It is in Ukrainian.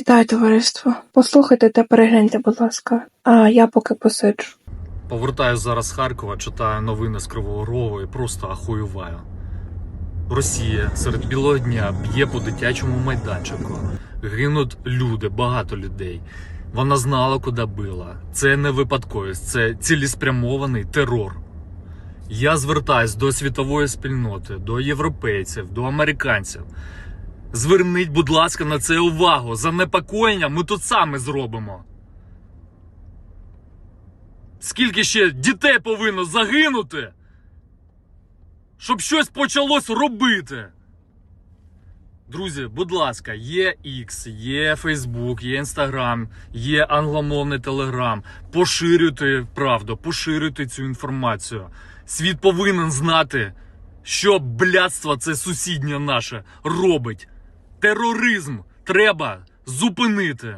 Вітаю, товариство. Послухайте та перегляньте, будь ласка. А я поки посиджу. Повертаюсь зараз Харкова, читаю новини з Кривого Рогу і просто ахуюваю. Росія серед білого дня б'є по дитячому майданчику. Гинуть люди, багато людей. Вона знала, куди била. Це не випадковість, це цілеспрямований терор. Я звертаюсь до світової спільноти, до європейців, до американців. Зверніть, будь ласка, на це увагу. Занепокоєння ми тут самі зробимо. Скільки ще дітей повинно загинути, щоб щось почалось робити? Друзі, будь ласка, є X, є Facebook, є Instagram, є англомовний Telegram. Поширюйте правду, поширюйте цю інформацію. Світ повинен знати, що блядство це сусіднє наше робить. Тероризм треба зупинити.